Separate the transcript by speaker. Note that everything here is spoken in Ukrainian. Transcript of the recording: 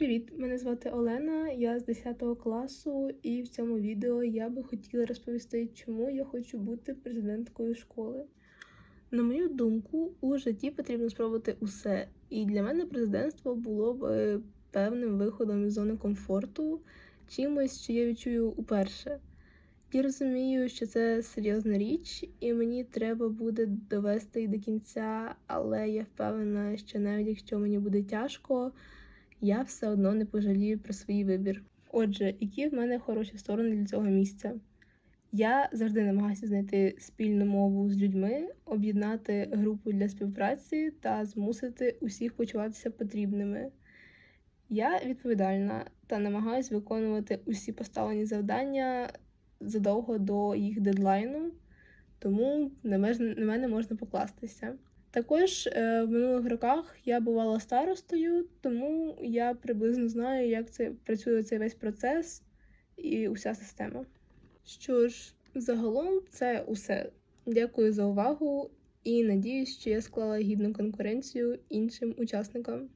Speaker 1: Привіт, мене звати Олена, я з 10 класу, і в цьому відео я би хотіла розповісти, чому я хочу бути президенткою школи. На мою думку, у житті потрібно спробувати усе. І для мене президентство було б е, певним виходом із зони комфорту, чимось, що я відчую уперше. Я розумію, що це серйозна річ, і мені треба буде довести її до кінця, але я впевнена, що навіть якщо мені буде тяжко, я все одно не пожалію про свій вибір. Отже, які в мене хороші сторони для цього місця? Я завжди намагаюся знайти спільну мову з людьми, об'єднати групу для співпраці та змусити усіх почуватися потрібними. Я відповідальна та намагаюся виконувати усі поставлені завдання задовго до їх дедлайну, тому на мене можна покластися. Також е, в минулих роках я бувала старостою, тому я приблизно знаю, як це працює цей весь процес і уся система. Що ж, загалом це усе. Дякую за увагу і надіюсь, що я склала гідну конкуренцію іншим учасникам.